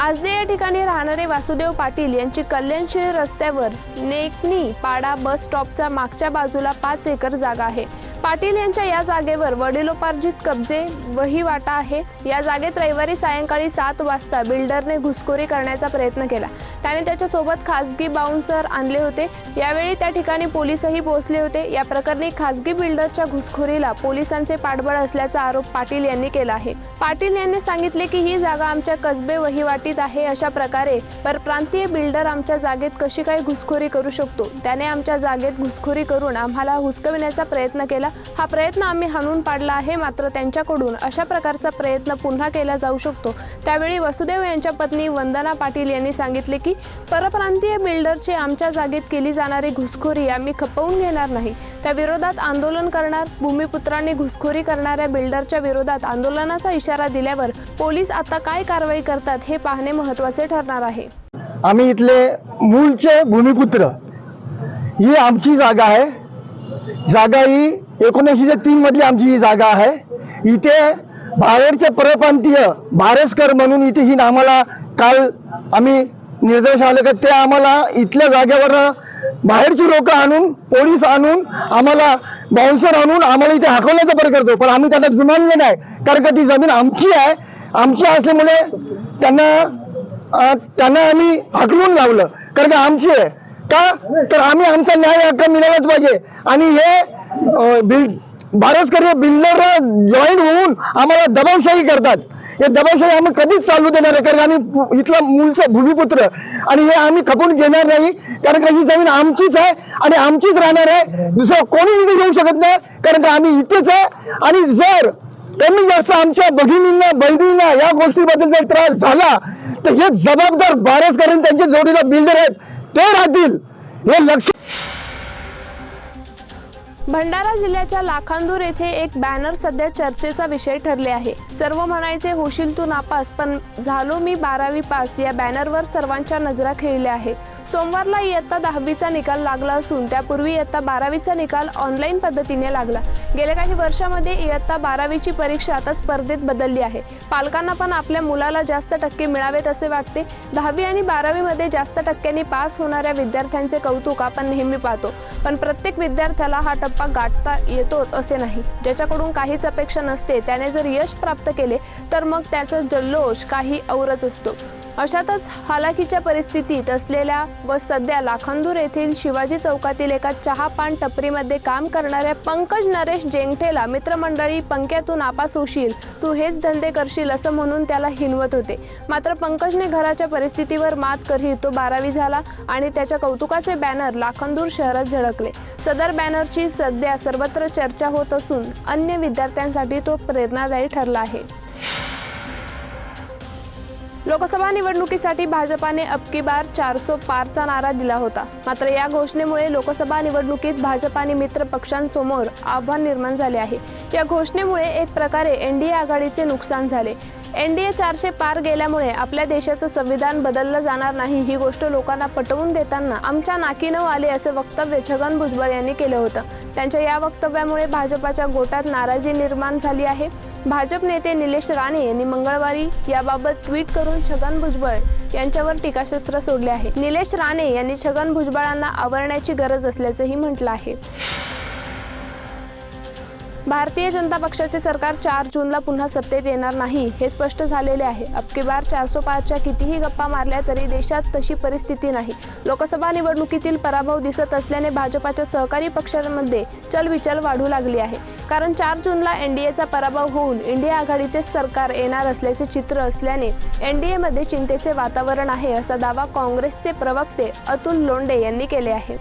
आजदे या ठिकाणी राहणारे वासुदेव पाटील यांची कल्याणशीर रस्त्यावर नेकनी पाडा बस स्टॉपच्या मागच्या बाजूला पाच एकर जागा आहे. पाटील यांच्या या जागेवर वडिलोपार्जित कब्जे वहिवाटा आहे. या जागेत रविवारी सायंकाळी सात वाजता बिल्डरने घुसखोरी करण्याचा प्रयत्न केला. त्याने त्याच्यासोबत खासगी बाउन्सर आणले होते. यावेळी त्या ठिकाणी पोलीसही पोहोचले होते. या प्रकरणी खासगी बिल्डरच्या घुसखोरीला पोलिसांचे पाठबळ असल्याचा आरोप पाटील यांनी केला आहे. पाटील यांनी सांगितले की ही जागा आमच्या कसबे वहिवाटीत आहे अशा प्रकारे परप्रांतीय बिल्डर आमच्या जागेत कशी काय घुसखोरी करू शकतो? त्याने आमच्या जागेत घुसखोरी करून आम्हाला हुसकविण्याचा प्रयत्न केला. हा प्रयत्न आम्ही हाणून पाडला आहे मात्र त्यांच्याकडून अशा प्रकारचा प्रयत्न पुन्हा केला जाऊ शकतो. त्यावेळी वसुदेव यांच्या पत्नी वंदना पाटील यांनी सांगितले की परप्रांतीय बिल्डरची आमच्या जागेत केली जाणारी घुसखोरी आम्ही खपवून घेणार नाही. त्या विरोधात आंदोलन करणार भूमिपुत्रांनी घुसखोरी करणाऱ्या बिल्डरच्या विरोधात आंदोलनाचा इशारा दिल्यावर पोलीस आता काय कारवाई करतात हे पाहणे महत्त्वाचे ठरणार आहे. आम्ही इथले मूळचे भूमिपुत्र. ही आमची जागा आहे. जागा ही एकोणीसशे तीन मधली आमची ही जागा आहे. इथे बाहेरचे परप्रांतीय भारसकर म्हणून इथे ही आम्हाला काल आम्ही निर्देश आले का ते आम्हाला इथल्या जागेवर बाहेरची लोक आणून पोलीस आणून आम्हाला बाउन्सर आणून आम्हाला इथे हाकवण्याचा प्रयत्न करतो पण आम्ही त्यांना जुमानले नाही. कारण का ती जमीन आमची आहे. आमची असल्यामुळे त्यांना त्यांना आम्ही हाकलून लावलं. कारण का आमची आहे. का? तर आम्ही आमचा न्याय हक्क मिळालाच पाहिजे. आणि हे अं, बिल बिल्डरला जॉईन होऊन आम्हाला दबावशाही करतात. हे दबावशाही आम्ही कधीच चालू देणार आहे कारण आम्ही इथला मूळचा भूमिपुत्र. आणि हे आम्ही खपून घेणार नाही कारण का ही जमीन आमचीच आहे आणि आमचीच राहणार आहे. दुसरं कोणी इथे येऊ शकत नाही कारण का आम्ही इथेच आहे. आणि जर कमी जास्त आमच्या भगिनींना बहिणींना या गोष्टीबद्दल जर त्रास झाला तर हे जबाबदार बारसकर त्यांच्या जोडीला बिल्डर आहेत ते राहतील. हे लक्ष भंडारा जिल्ह्याच्या लाखांदूर येथे एक बॅनर सध्या चर्चेचा विषय ठरले आहे. सर्व म्हणायचे होशील तू नापास पण झालो मी बारावी पास. या बॅनरवर सर्वांच्या नजरा खेळल्या आहे सोमवारला इयत्ता दहावीचा निकाल लागला असून त्यापूर्वी इयत्ता बारावीचा निकाल ऑनलाईन पद्धतीने लागला. गेल्या काही वर्षामध्ये इयत्ता बारावीची परीक्षा आता स्पर्धेत बदलली आहे. पालकांना पण आपल्या मुलाला जास्त टक्के मिळावेत असे वाटते. दहावी आणि बारावीमध्ये जास्त टक्क्यांनी पास होणाऱ्या विद्यार्थ्यांचे कौतुक आपण नेहमी पाहतो. पण प्रत्येक विद्यार्थ्याला हा टप्पा गाठता येतोच असे नाही. ज्याच्याकडून काहीच अपेक्षा नसते त्याने जर यश प्राप्त केले तर मग त्याचा जल्लोष काही औरच असतो. अशातच हालाकीच्या परिस्थितीत असलेल्या व सध्या लाखांदूर येथील शिवाजी चौकातील एका चहा पान टपरीमध्ये काम करणाऱ्या पंकज नरेश जेंगठेला मित्रमंडळी पंक्यातून नापास होशील तू हेच धंदे करशील असं म्हणून त्याला हिनवत होते. मात्र पंकजने घराच्या परिस्थितीवर मात करीत तो बारावी झाला आणि त्याच्या कौतुकाचे बॅनर लाखांदूर शहरात झळकले. सदर बॅनरची सध्या सर्वत्र चर्चा होत असून अन्य विद्यार्थ्यांसाठी तो प्रेरणादायी ठरला आहे. लोकसभा निवडणुकीसाठी भाजपाने अबकी बार चारसो पारचा नारा दिला होता. मात्र या घोषणेमुळे लोकसभा निवडणुकीत भाजप आणि मित्र पक्षांसमोर आव्हान निर्माण झाले आहे. या घोषणेमुळे एक प्रकारे एनडीए आघाडीचे नुकसान झाले. एनडीए चारशे पार गेल्यामुळे आपल्या देशाचं संविधान बदललं जाणार नाही ही गोष्ट लोकांना पटवून देताना आमच्या नाकी न आले असे वक्तव्य छगन भुजबळ यांनी केलं होतं. त्यांच्या या वक्तव्यामुळे भाजपाच्या गोटात नाराजी निर्माण झाली आहे. भाजप नेते निलेश राणे यांनी मंगळवारी याबाबत ट्विट करून छगन भुजबळ यांच्यावर टीकाशस्त्र सोडले आहे. निलेश राणे यांनी छगन भुजबळांना आवरण्याची गरज असल्याचंही म्हटलं आहे. भारतीय जनता पक्षाचे सरकार चार जूनला पुन्हा सत्तेत येणार नाही हे स्पष्ट झालेले आहे. अबकी बार चारसो पाचच्या कितीही गप्पा मारल्या तरी देशात तशी परिस्थिती नाही. लोकसभा निवडणुकीतील पराभव दिसत असल्याने भाजपाच्या सहकारी पक्षांमध्ये चलविचल वाढू लागली आहे. कारण चार जूनला एनडीएचा पराभव होऊन इंडिया आघाडीचे सरकार येणार असल्याचे चित्र असल्याने एनडीएमध्ये चिंतेचे वातावरण आहे असा दावा काँग्रेसचे प्रवक्ते अतुल लोंडे यांनी केले आहे.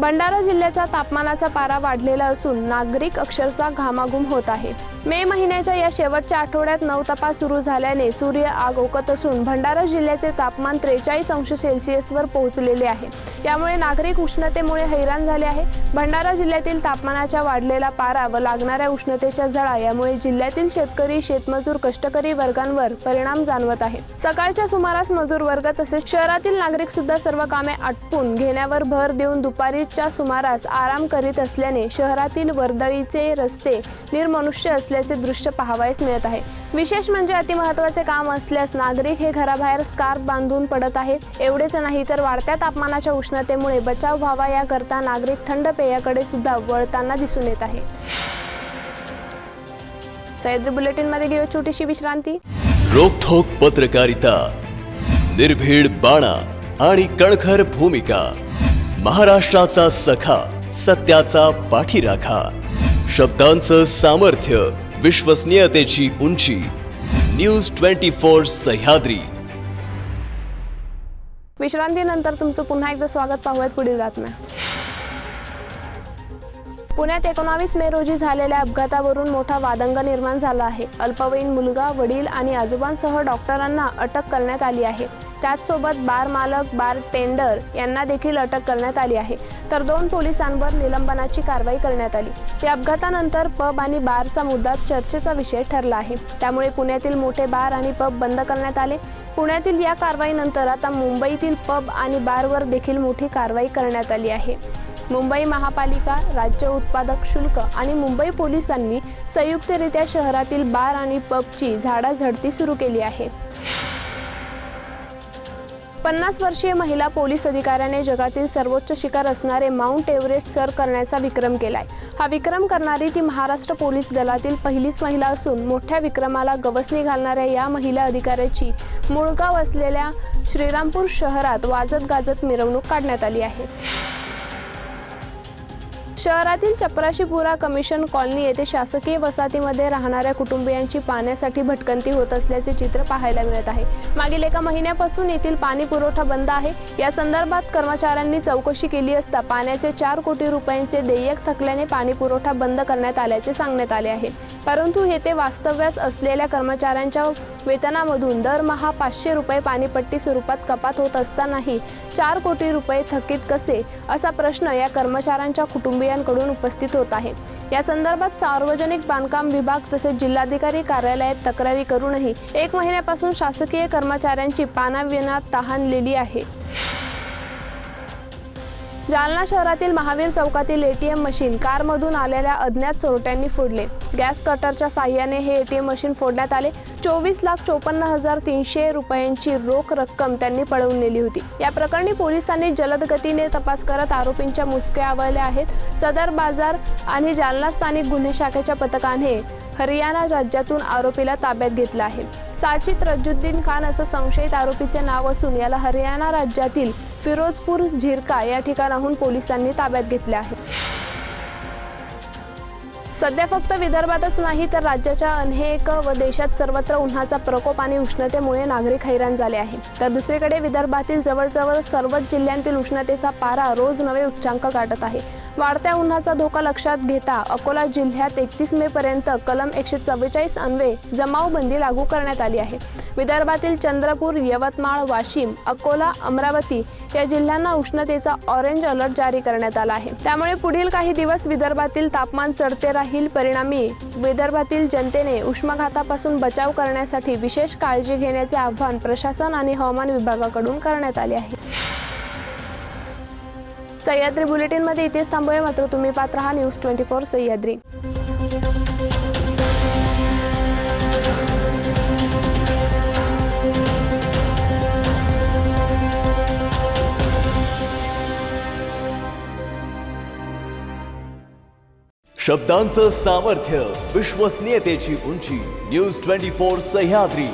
भंडारा जिल्ह्याचा तापमानाचा पारा वाढलेला असून नागरिक अक्षरशः घामाघूम होत आहे. मे महिन्याच्या या शेवटच्या आठवड्यात नऊ तपास सुरू झाल्याने सूर्य आग ओकत असून भंडारा जिल्ह्याचे तापमान त्रेचाळीस अंश सेल्सिअसवर पोहोचलेले आहे. यामुळे नागरिक उष्णतेमुळे हैराण झाले आहे. भंडारा जिल्ह्यातील तापमानाच्या वाढलेला पारा व लागणाऱ्या उष्णतेच्या झळा यामुळे जिल्ह्यातील शेतकरी शेतमजूर कष्टकरी वर्गांवर परिणाम जाणवत आहे. सकाळच्या सुमारास मजूर वर्ग तसेच शहरातील नागरिक सुद्धा सर्व कामे आटपून घेण्यावर भर देऊन दुपारीच्या सुमारास आराम करीत असल्याने शहरातील वर्दळीचे रस्ते निर्मनुष्य असल्याचे दृश्य पाहावयास मिळत आहे. विशेष म्हणजे अतिमहत्वाचे काम असल्यास नागरिक हे घराबाहेर स्कार्फ बांधून पडत आहेत. एवढेच नाही तर वाढत्या तापमानाच्या उष्णतेमुळे बचाव व्हावा याकरता नागरिक थंड पेयाकडे सुद्धा वळताना दिसून येत आहे. सह्याद्री बुलेटिनमध्ये घेऊ छोटीशी विश्रांती. रोखोक पत्रकारिता निर्भीड बाणा आणि कणखर भूमिका महाराष्ट्राचा सखा सत्याचा पाठीराखा शब्दांचं सामर्थ्य विश्वसनीयतेची उंची. News twenty four Sahyadri. विश्रांतीनंतर तुमचं पुन्हा एकदा स्वागत पाहूयात पुढील बातम्या. पुण्यात एकोणावीस मे रोजी झालेल्या अपघातावरून मोठा वादंग निर्माण झाला आहे. अल्पवयीन मुलगा वडील आणि आजोबांसह डॉक्टरांना अटक करण्यात आली आहे. त्याचसोबत बार मालक बार टेंडर यांना देखील अटक करण्यात आली आहे. तर दोन पोलिसांवर निलंबनाची कारवाई करण्यात आली. या अपघातानंतर पब आणि बारचा मुद्दा चर्चेचा विषय ठरला आहे. त्यामुळे पुण्यातील मोठे बार आणि पब बंद करण्यात आले. पुण्यातील या कारवाईनंतर आता मुंबईतील पब आणि बारवर देखील मोठी कारवाई करण्यात आली आहे. मुंबई महापालिका राज्य उत्पादक शुल्क आणि मुंबई पोलिसांनी संयुक्तरित्या शहरातील बार आणि पबची झाडाझडती सुरू केली आहे. पन्नास वर्षीय महिला पोलीस अधिकाऱ्याने जगातील सर्वोच्च शिखर असणारे माउंट एव्हरेस्ट सर करण्याचा विक्रम केलाय. हा विक्रम करणारी ती महाराष्ट्र पोलीस दलातील पहिलीच महिला असून मोठ्या विक्रमाला गवसणी घालणाऱ्या या महिला अधिकाऱ्याची मूळगाव असलेल्या श्रीरामपूर शहरात वाजत गाजत मिरवणूक काढण्यात आली आहे. शहरातील चपराशीपुरा कमिशन कॉलनी येथे शासकीय वसाहतीमध्ये राहणाऱ्या कुटुंबियांची पाण्यासाठी भटकंती होत असल्याचे चित्र पाहायला मिळत आहे. मागील एका महिन्यापासून येथील पाणी पुरवठा बंद आहे. या संदर्भात कर्मचाऱ्यांनी चौकशी केली असता पाण्याचे चार कोटी रुपयांचे देयक थकल्याने पाणी पुरवठा बंद करण्यात आल्याचे सांगण्यात आले आहे. परंतु येथे वास्तव्यास असलेल्या कर्मचाऱ्यांच्या वेतनामधून दरमहा पाचशे रुपये पाणीपट्टी स्वरूपात कपात होत असतानाही चार कोटी रुपये थकीत कसे असा प्रश्न या कर्मचाऱ्यांच्या कुटुंबियांकडून उपस्थित होत आहे. या संदर्भात सार्वजनिक बांधकाम विभाग तसेच जिल्हाधिकारी कार्यालयात तक्रारी करूनही एक महिन्यापासून शासकीय कर्मचाऱ्यांची पानाविना तहानलेली आहे. जालना शहरातील महावीर चौकातील एटीएम मशीन कारमधून आलेल्या अज्ञात चोरट्यांनी फोडले. गॅस कटरच्या साह्याने हे एटीएम मशीन फोडण्यात आले. चोवीस लाख चोपन्न हजार तीनशे रुपयांची रोख रक्कम त्यांनी पळवून नेली होती. या प्रकरणी पोलिसांनी जलद गतीने तपास करत आरोपींच्या मुसक्या आवळल्या आहेत. सदर बाजार आणि जालना स्थानिक गुन्हे शाखेच्या पथकाने हरियाणा राज्यातून आरोपीला ताब्यात घेतलं आहे. साचित रजुद्दीन खान असं संशयित आरोपीचे नाव असून याला हरियाणा राज्यातील फिरोजपूर झिरका या ठिकाणाहून पोलिसांनी ताब्यात घेतले आहे. सध्या फक्त विदर्भातच नाही तर राज्याच्या अनेक व देशात सर्वत्र उन्हाचा प्रकोप आणि उष्णतेमुळे नागरिक हैराण झाले आहे तर दुसरीकडे विदर्भातील जवळजवळ सर्वच जिल्ह्यांतील उष्णतेचा पारा रोज नवे उच्चांक गाठत आहे. वाढत्या उन्हाचा धोका लक्षात घेता अकोला जिल्ह्यात एकतीस मे पर्यंत कलम एकशे चव्वेचाळीस अन्वे जमावबंदी लागू करण्यात आली आहे. विदर्भातील चंद्रपूर यवतमाळ वाशिम अकोला अमरावती या जिल्ह्यांना उष्णतेचा ऑरेंज अलर्ट जारी करण्यात आला आहे. त्यामुळे पुढील काही दिवस विदर्भातील तापमान चढते राहील. परिणामी विदर्भातील जनतेने उष्माघातापासून बचाव करण्यासाठी विशेष काळजी घेण्याचे आव्हान प्रशासन आणि हवामान विभागाकडून करण्यात आले आहे. सह्याद्री बुलेटिनमध्ये इथेच थांबूया. मात्र तुम्ही पात्र हा न्यूज ट्वेंटी फोर सह्याद्री. शब्दांचं सामर्थ्य विश्वसनीयतेची उंची न्यूज ट्वेंटी फोर सह्याद्री.